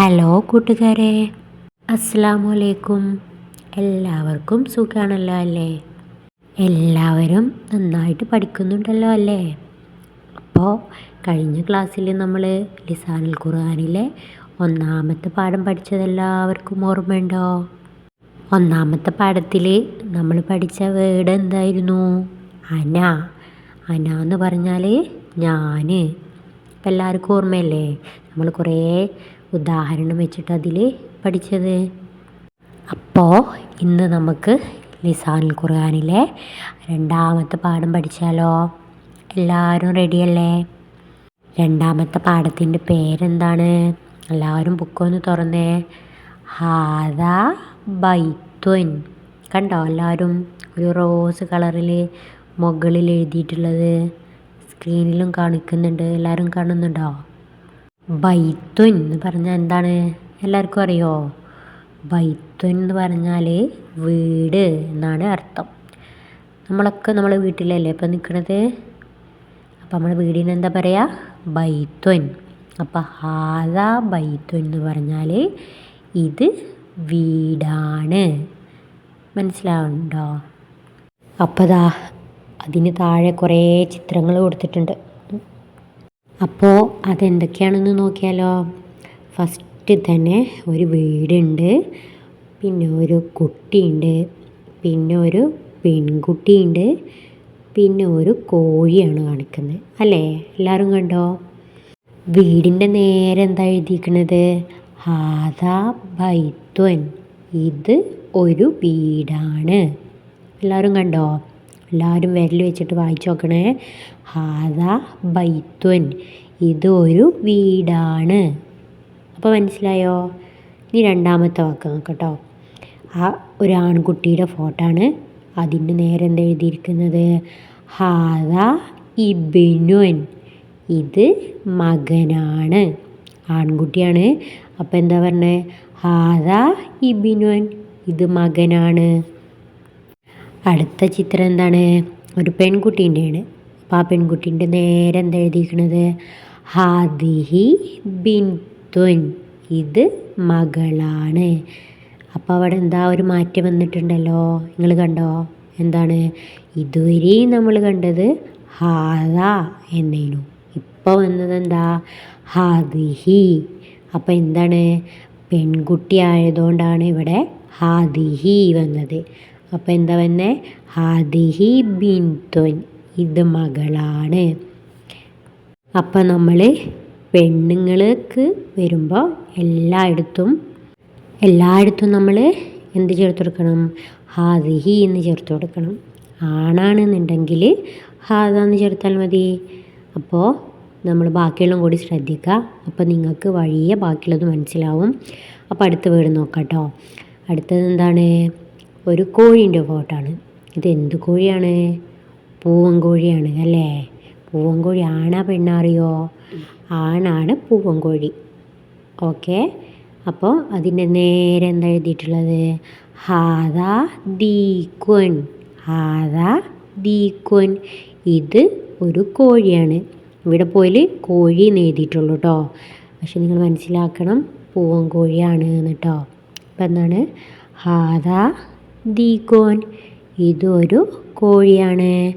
Hello കൂട്ടുകാരെ. അസ്സാമലൈക്കും എല്ലാവർക്കും സുഖമാണല്ലോ അല്ലേ? എല്ലാവരും നന്നായിട്ട് പഠിക്കുന്നുണ്ടല്ലോ അല്ലേ? അപ്പോൾ കഴിഞ്ഞ ക്ലാസ്സിൽ നമ്മൾ ലിസാനുൽ ഖുർആാനിലെ ഒന്നാമത്തെ പാഠം പഠിച്ചതെല്ലാവർക്കും ഓർമ്മയുണ്ടോ? ഒന്നാമത്തെ പാഠത്തിൽ നമ്മൾ പഠിച്ച വേർഡ് എന്തായിരുന്നു? അന. അന എന്ന് പറഞ്ഞാൽ ഞാൻ. ഇപ്പം എല്ലാവർക്കും ഓർമ്മയല്ലേ? നമ്മൾ കുറേ ഉദാഹരണം വെച്ചിട്ട് അതിൽ പഠിച്ചത്. അപ്പോൾ ഇന്ന് നമുക്ക് ലിസാനുൽ ഖുർആാനിലെ രണ്ടാമത്തെ പാഠം പഠിച്ചാലോ? എല്ലാവരും റെഡിയല്ലേ രണ്ടാമത്തെ പാഠത്തിന്റെ പേരെന്താണ്? എല്ലാവരും ബുക്കൊന്ന് തുറന്നേ. ഹാദ ബൈത്വൻ കണ്ടോ എല്ലാവരും? ഒരു റോസ് കളറിൽ മുകളിൽ എഴുതിയിട്ടുള്ളത്. സ്ക്രീനിലും കാണിക്കുന്നുണ്ട്. എല്ലാവരും കാണുന്നുണ്ടോ? ബൈത്വൻ എന്ന് പറഞ്ഞാൽ എന്താണ്? എല്ലാവർക്കും അറിയോ? ബൈത്വൻ എന്ന് പറഞ്ഞാൽ വീട് എന്നാണ് അർത്ഥം. നമ്മളൊക്കെ നമ്മളെ വീട്ടിലല്ലേ ഇപ്പം നിൽക്കുന്നത് അപ്പം നമ്മുടെ വീടിന് എന്താ പറയുക ബൈത്വൻ അപ്പം ഹാദ ബൈത്വൻ എന്ന് പറഞ്ഞാൽ ഇത് വീടാണ്. മനസ്സിലാവുന്നുണ്ടോ? അപ്പോൾ അതിന് താഴെ കുറേ ചിത്രങ്ങൾ കൊടുത്തിട്ടുണ്ട്. അപ്പോൾ അതെന്തൊക്കെയാണെന്ന് നോക്കിയാലോ. ഫസ്റ്റ് തന്നെ ഒരു വീടുണ്ട് പിന്നെ ഒരു കുട്ടിയുണ്ട് പിന്നെ ഒരു പെൺകുട്ടിയുണ്ട് പിന്നെ ഒരു കോഴിയാണ് കാണിക്കുന്നത് അല്ലേ? എല്ലാവരും കണ്ടോ? വീടിന്റെ നേരെ എന്താ എഴുതിയിരിക്കുന്നത് ഹാദാ ബൈത്വൻ. ഇത് ഒരു വീടാണ്. എല്ലാവരും കണ്ടോ? എല്ലാവരും വിരൽ വെച്ചിട്ട് വായിച്ചു നോക്കണേ. ഹാദ ബൈത്വൻ ഇത് ഒരു വീടാണ്. അപ്പോൾ മനസ്സിലായോ? ഇനി രണ്ടാമത്തെ വാക്ക് നോക്കട്ടോ. ആ ഒരു ആൺകുട്ടിയുടെ ഫോട്ടോ ആണ് അതിന് നേരെ എന്താ എഴുതിയിരിക്കുന്നത്? ഹാദ ഇബിനുൻ. ഇത് മകനാണ്. ആൺകുട്ടിയാണ്. അപ്പോൾ എന്താ പറഞ്ഞത് ഹാദ ഇബിനുൻ. ഇത് മകനാണ്. അടുത്ത ചിത്രം എന്താണ്? ഒരു പെൺകുട്ടീന്റെയാണ്. അപ്പോൾ ആ പെൺകുട്ടീന്റെ നേരെ എന്താ എഴുതിയിരിക്കുന്നത് ഹാദിഹി ബിൻ ബിൻതുൻ ഇത് മകളാണ്. അപ്പോൾ അവിടെ എന്താ ഒരു മാറ്റം വന്നിട്ടുണ്ടല്ലോ? നിങ്ങൾ കണ്ടോ? എന്താണ്? ഇതുവരെയും നമ്മൾ കണ്ടത് ഹാദ എന്നേനു. ഇപ്പോൾ വന്നത് എന്താ? ഹാദിഹി. അപ്പോൾ എന്താണ്? പെൺകുട്ടി ആയതുകൊണ്ടാണ് ഇവിടെ ഹാദിഹി വന്നത്. അപ്പോൾ എന്താ വന്നെ? ഹാദിഹി ബിൻതുൻ ഇത് മകളാണ്. അപ്പം നമ്മൾ പെണ്ണുങ്ങൾക്ക് വരുമ്പോൾ എല്ലായിടത്തും എല്ലായിടത്തും നമ്മൾ എന്ത് ചേർത്ത് കൊടുക്കണം? ഹാദിഹി എന്ന് ചേർത്ത് കൊടുക്കണം. ആണാണെന്നുണ്ടെങ്കിൽ ഹാദ എന്ന് ചേർത്താൽ മതി. അപ്പോൾ നമ്മൾ ബാക്കിയുള്ളതും കൂടി ശ്രദ്ധിക്കുക. അപ്പോൾ നിങ്ങൾക്ക് വഴിയെ ബാക്കിയുള്ളത് മനസ്സിലാവും. അപ്പോൾ അടുത്ത വീട് നോക്കാം കേട്ടോ. അടുത്തത് എന്താണ്? ഒരു കോഴീന്റെ ഫോട്ടോ ആണ്. ഇത് എന്ത് കോഴിയാണ്? പൂവൻ കോഴിയാണ് അല്ലേ? പൂവൻ കോഴി ആണാ പെണ്ണാറിയോ ആണാണ് പൂവൻ കോഴി. ഓക്കെ. അപ്പോൾ അതിന്റെ നേരെ എന്താ എഴുതിയിട്ടുള്ളത്? ഹാദ ദീക്വൻ ഹാദ ദീക്വൻ ഇത് ഒരു കോഴിയാണ്. ഇവിടെ പോയി കോഴി എന്ന് എഴുതിയിട്ടുള്ളൂ കേട്ടോ പക്ഷെ നിങ്ങൾ മനസ്സിലാക്കണം പൂവൻ കോഴിയാണ് കേട്ടോ അപ്പം എന്താണ്? ഹാദ ദീക്കോൻ ഇതൊരു കോഴിയാണ്.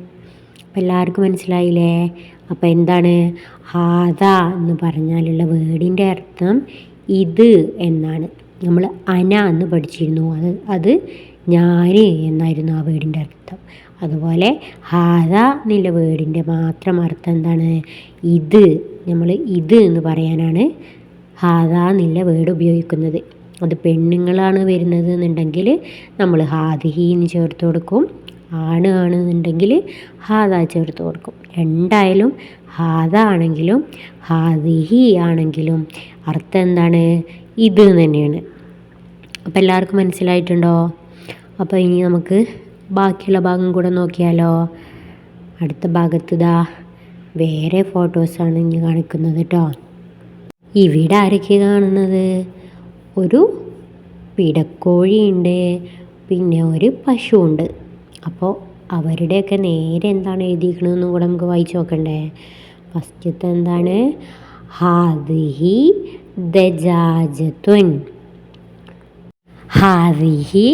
അപ്പം എല്ലാവർക്കും മനസ്സിലായില്ലേ? അപ്പം എന്താണ്? ഹാദ എന്ന് പറഞ്ഞാലുള്ള വേർഡിന്റെ അർത്ഥം ഇത് എന്നാണ്. നമ്മൾ അന എന്ന് പഠിച്ചിരുന്നു. അത് അത് ഞാൻ എന്നായിരുന്നു ആ വേർഡിന്റെ അർത്ഥം. അതുപോലെ ഹാദ എന്നുള്ള വേർഡിന്റെ മാത്രം അർത്ഥം എന്താണ്? ഇത്. നമ്മൾ ഇത് എന്ന് പറയാനാണ് ഹാദ എന്നുള്ള വേർഡ് ഉപയോഗിക്കുന്നത്. അത് പെണ്ണുങ്ങളാണ് വരുന്നത് എന്നുണ്ടെങ്കിൽ നമ്മൾ ഹാദിഹി എന്ന് ചേർത്ത് കൊടുക്കും ആണ് ആണെന്നുണ്ടെങ്കിൽ ഹാദ ചേർത്ത് കൊടുക്കും. രണ്ടായാലും ഹാദ ആണെങ്കിലും ഹാദിഹി ആണെങ്കിലും അർത്ഥം എന്താണ്? ഇത് തന്നെയാണ്. അപ്പോൾ എല്ലാവർക്കും മനസ്സിലായിട്ടുണ്ടോ? അപ്പോൾ ഇനി നമുക്ക് ബാക്കിയുള്ള ഭാഗം കൂടെ നോക്കിയാലോ? അടുത്ത ഭാഗത്ത് ഇതാ വേറെ ഫോട്ടോസാണ് ഇനി കാണിക്കുന്നത് കേട്ടോ ഇവിടെ ആരൊക്കെ കാണുന്നത്? ഒരു പിടക്കോഴിയുണ്ട് പിന്നെ ഒരു പശുവുണ്ട്. അപ്പോൾ അവരുടെയൊക്കെ നേരെ എന്താണ് എഴുതിയിരിക്കണതെന്നും കൂടെ നമുക്ക് വായിച്ച് നോക്കണ്ടേ? ഫസ്റ്റത്തെ എന്താണ്? ഹാദിഹി ദജാജത്തുൻ ഹാദിഹി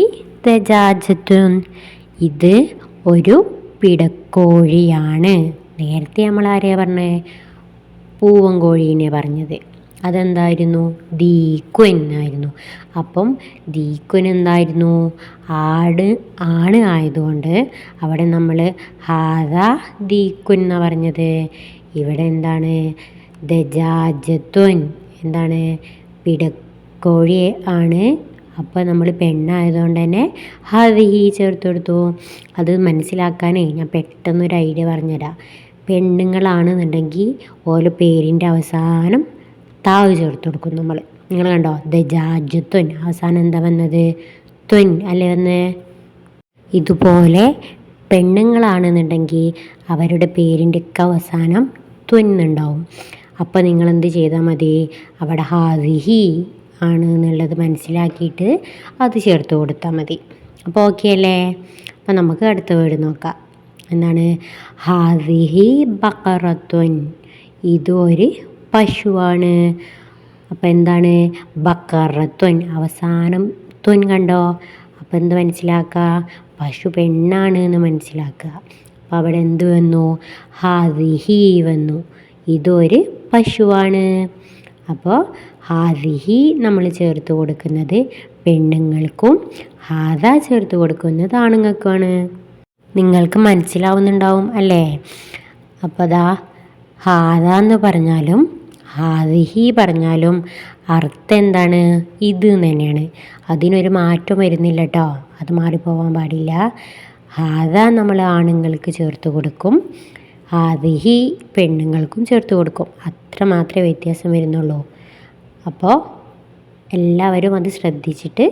ദജാജത്തുൻ ഇത് ഒരു പിടക്കോഴിയാണ്. നേരത്തെ നമ്മൾ ആരെയാണ് പറഞ്ഞത് പൂവൻ കോഴീനെ പറഞ്ഞത്. അതെന്തായിരുന്നു? ദീക്കുൻ ആയിരുന്നു. അപ്പം ദീക്കുൻ എന്തായിരുന്നു? ആട് ആണ് ആയതുകൊണ്ട് അവിടെ നമ്മൾ ഹാദ ദീക്കുൻ എന്നാണ് പറഞ്ഞത്. ഇവിടെ എന്താണ്? ദജാജത്വൻ എന്താണ്? പിടക്കോഴി ആണ്. അപ്പോൾ നമ്മൾ പെണ്ണായതുകൊണ്ട് തന്നെ ഹവിഹി ചേർത്ത് കൊടുത്തു. അത് മനസ്സിലാക്കാനേ ഞാൻ പെട്ടെന്നൊരു ഐഡിയ പറഞ്ഞുതരാം. പെണ്ണുങ്ങളാണെന്നുണ്ടെങ്കിൽ ഓരോ പേരിന്റെ അവസാനം താവ് ചേർത്ത് കൊടുക്കും നമ്മൾ നിങ്ങൾ കണ്ടോ? ദജാജത്വൻ അവസാനം എന്താ വന്നത്? ത്വൻ അല്ലേ വന്ന്? ഇതുപോലെ പെണ്ണുങ്ങളാണെന്നുണ്ടെങ്കിൽ അവരുടെ പേരിന്റെ ഒക്കെ അവസാനം ത്വൻ ഉണ്ടാവും അപ്പോൾ നിങ്ങൾ എന്ത് ചെയ്താൽ മതി? അവിടെ ഹാസിഹി ആണ് എന്നുള്ളത് മനസ്സിലാക്കിയിട്ട് അത് ചേർത്ത് കൊടുത്താൽ മതി. അപ്പോൾ ഓക്കെ അല്ലേ? അപ്പോൾ നമുക്ക് അടുത്ത വേർഡ് നോക്കാം. എന്താണ്? ഹാവിഹി ബക്കറത്വൻ ഇതൊരു പശുവാണ്. അപ്പം എന്താണ്? ബക്കറത്വൻ അവസാനം ത്വൻ കണ്ടോ? അപ്പം എന്ത് മനസ്സിലാക്കുക പശു പെണ്ണാണ് എന്ന് മനസ്സിലാക്കുക അപ്പം അവിടെ എന്ത് വന്നു? ഹാദിഹി വന്നു. ഇതൊരു പശുവാണ്. അപ്പോൾ ഹാദിഹി നമ്മൾ ചേർത്ത് കൊടുക്കുന്നത് പെണ്ണുങ്ങൾക്കും ഹാദ ചേർത്ത് കൊടുക്കുന്നത് ആണുങ്ങൾക്കുമാണ്. നിങ്ങൾക്ക് മനസ്സിലാവുന്നുണ്ടാവും അല്ലേ? അപ്പോൾ അതാ ഹാദ എന്ന് പറഞ്ഞാലും ഹാദിഹി പറഞ്ഞാലും അർത്ഥം എന്താണ് ഇത് തന്നെയാണ്. അതിനൊരു മാറ്റം വരുന്നില്ല കേട്ടോ അത് മാറിപ്പോവാൻ പാടില്ല. ഹാദ നമ്മൾ ആണുങ്ങൾക്ക് ചേർത്ത് കൊടുക്കും. ഹാദിഹി പെണ്ണുങ്ങൾക്കും ചേർത്ത് കൊടുക്കും. അത്ര മാത്രമേ വ്യത്യാസം വരുന്നുള്ളൂ. അപ്പോൾ എല്ലാവരും അത് ശ്രദ്ധിച്ചിട്ട്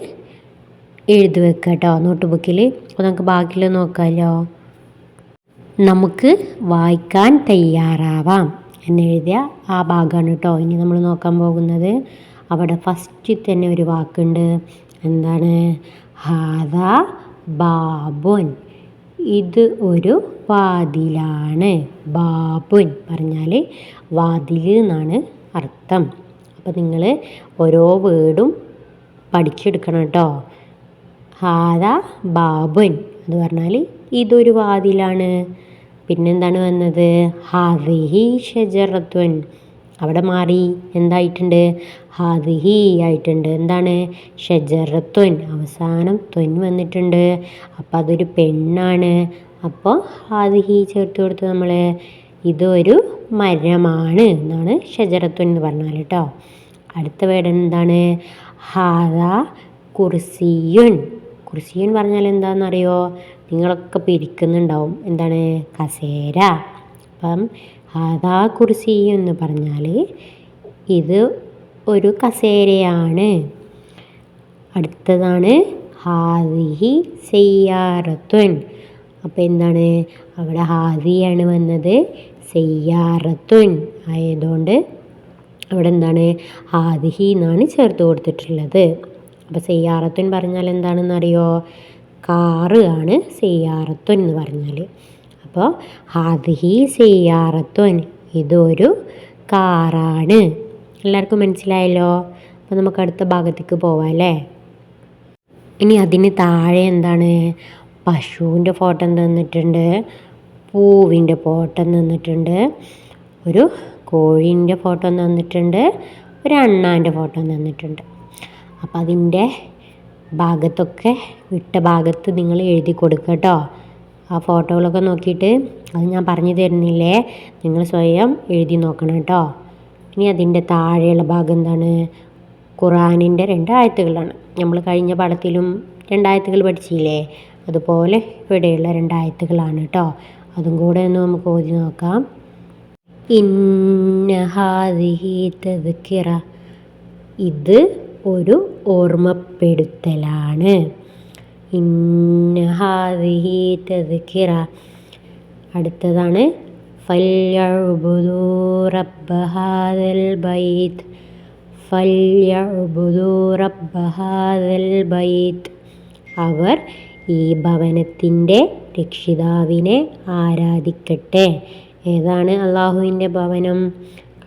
എഴുതി വെക്കുക കേട്ടോ നോട്ട് ബുക്കിൽ അപ്പോൾ നമുക്ക് ബാക്കിയിൽ നോക്കാമല്ലോ നമുക്ക് വായിക്കാൻ തയ്യാറാവാം. എന്നെഴുതിയ ആ ഭാഗമാണ് കേട്ടോ ഇനി നമ്മൾ നോക്കാൻ പോകുന്നത് അവിടെ ഫസ്റ്റിൽ തന്നെ ഒരു വാക്കുണ്ട്. എന്താണ്? ഹാദ ബാബുൻ. ഇത് ഒരു വാതിലാണ്. ബാബുൻ പറഞ്ഞാൽ വാതിൽ എന്നാണ് അർത്ഥം. അപ്പോൾ നിങ്ങൾ ഓരോ വേർഡും പഠിച്ചെടുക്കണം കേട്ടോ ഹാദ ബാബുൻ എന്ന് പറഞ്ഞാൽ ഇതൊരു വാതിലാണ്. പിന്നെന്താണ് വന്നത്? ഹാദിഹി ഷജറത്വൻ. അവിടെ മാറി എന്തായിട്ടുണ്ട്? ഹാദിഹി ആയിട്ടുണ്ട്. എന്താണ്? ഷജറത്വൻ. അവസാനം ത്വൻ വന്നിട്ടുണ്ട്. അപ്പോൾ അതൊരു പെണ്ണാണ്. അപ്പോൾ ഹാദിഹി ചേർത്ത് കൊടുത്ത് നമ്മൾ ഇതൊരു മരമാണ് എന്നാണ് ഷജറത്വൻ എന്ന് പറഞ്ഞാൽ കേട്ടോ. അടുത്ത വേടൻ എന്താണ്? ഹാദ കുർസിയുൻ. കുർസിയുൻ പറഞ്ഞാൽ എന്താണെന്നറിയോ? നിങ്ങളൊക്കെ പിരിക്കുന്നുണ്ടാവും. എന്താണ്? കസേര. അപ്പം അതാ കുർസി എന്ന് പറഞ്ഞാൽ ഇത് ഒരു കസേരയാണ്. അടുത്തതാണ് ഹാദിഹി സെയ്യാറത്വൻ അപ്പോൾ എന്താണ്? അവിടെ ഹാദിയാണ് വന്നത്. സെയ്യാറത്വൻ ആയതുകൊണ്ട് അവിടെ എന്താണ്? ഹാദിഹി എന്നാണ് ചേർത്ത് കൊടുത്തിട്ടുള്ളത്. അപ്പോൾ സെയ്യാറത്തുൻ പറഞ്ഞാൽ എന്താണെന്നറിയോ? കാറ് ആണ് സെയ്യാറത്തുൻ എന്ന് പറഞ്ഞാൽ അപ്പോൾ ഹാദിഹി സെയ്യാറത്തുൻ ഇതൊരു കാറാണ്. എല്ലാവർക്കും മനസ്സിലായല്ലോ? അപ്പോൾ നമുക്ക് അടുത്ത ഭാഗത്തേക്ക് പോവാം അല്ലേ? ഇനി അതിന് താഴെ എന്താണ്? പശുവിന്റെ ഫോട്ടോ തന്നിട്ടുണ്ട്? പൂവിന്റെ ഫോട്ടോ തന്നിട്ടുണ്ട്? ഒരു കോഴീന്റെ ഫോട്ടോ തന്നിട്ടുണ്ട്? ഒരു അണ്ണാന്റെ ഫോട്ടോ തന്നിട്ടുണ്ട്? അപ്പോൾ അതിന്റെ ഭാഗത്തൊക്കെ വിട്ട ഭാഗത്ത് നിങ്ങൾ എഴുതി കൊടുക്കുക കേട്ടോ ആ ഫോട്ടോകളൊക്കെ നോക്കിയിട്ട് അത് ഞാൻ പറഞ്ഞു തരുന്നില്ലേ? നിങ്ങൾ സ്വയം എഴുതി നോക്കണം കേട്ടോ ഇനി അതിന്റെ താഴെയുള്ള ഭാഗം എന്താണ്? ഖുറാനിന്റെ രണ്ടായത്തുകളാണ്. നമ്മൾ കഴിഞ്ഞ പാഠത്തിലും രണ്ടായത്തുകൾ പഠിച്ചില്ലേ? അതുപോലെ ഇവിടെയുള്ള രണ്ടായത്തുകളാണ് കേട്ടോ അതും കൂടെ ഒന്ന് നമുക്ക് ഓതി നോക്കാം. ഇന്ന ഹാദിഹി തദ്ക്കിറ. ഇത് ഒരു ഓർമ്മപ്പെടുത്തലാണ്. അടുത്തതാണ് റബ്ബ ഹാദൽ റബ്ബ ഹാദൽ അവർ ഈ ഭവനത്തിന്റെ രക്ഷിതാവിനെ ആരാധിക്കട്ടെ. ഏതാണ് അള്ളാഹുവിന്റെ ഭവനം?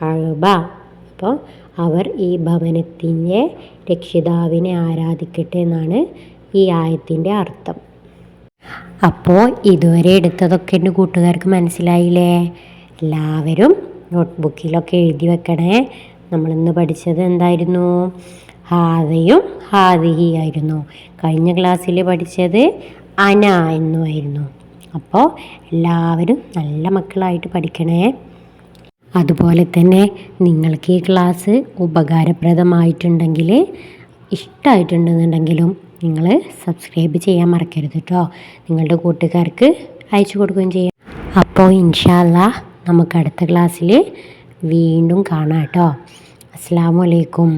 കഴുബ അപ്പോൾ അവർ ഈ ഭവനത്തിന്റെ രക്ഷിതാവിനെ ആരാധിക്കട്ടെ എന്നാണ് ഈ ആയത്തിന്റെ അർത്ഥം. അപ്പോൾ ഇതുവരെ എടുത്തതൊക്കെ എന്റെ കൂട്ടുകാർക്ക് മനസ്സിലായില്ലേ? എല്ലാവരും നോട്ട്ബുക്കിലൊക്കെ എഴുതി വെക്കണേ. നമ്മളിന്ന് പഠിച്ചത് എന്തായിരുന്നു? ഹാദയും ഹാദിഹി ആയിരുന്നു. കഴിഞ്ഞ ക്ലാസ്സിൽ പഠിച്ചത് അന എന്നുമായിരുന്നു. അപ്പോൾ എല്ലാവരും നല്ല മക്കളായിട്ട് പഠിക്കണേ. അതുപോലെ തന്നെ നിങ്ങൾക്ക് ഈ ക്ലാസ് ഉപകാരപ്രദമായിട്ടുണ്ടെങ്കിൽ ഇഷ്ടമായിട്ടുണ്ടെന്നുണ്ടെങ്കിലും നിങ്ങൾ സബ്സ്ക്രൈബ് ചെയ്യാൻ മറക്കരുത് കേട്ടോ നിങ്ങളുടെ കൂട്ടുകാർക്ക് അയച്ചു കൊടുക്കുകയും ചെയ്യാം. അപ്പോൾ ഇൻഷാല്ല നമുക്ക് അടുത്ത ക്ലാസ്സിൽ വീണ്ടും കാണാം കേട്ടോ അസ്സാമലൈക്കും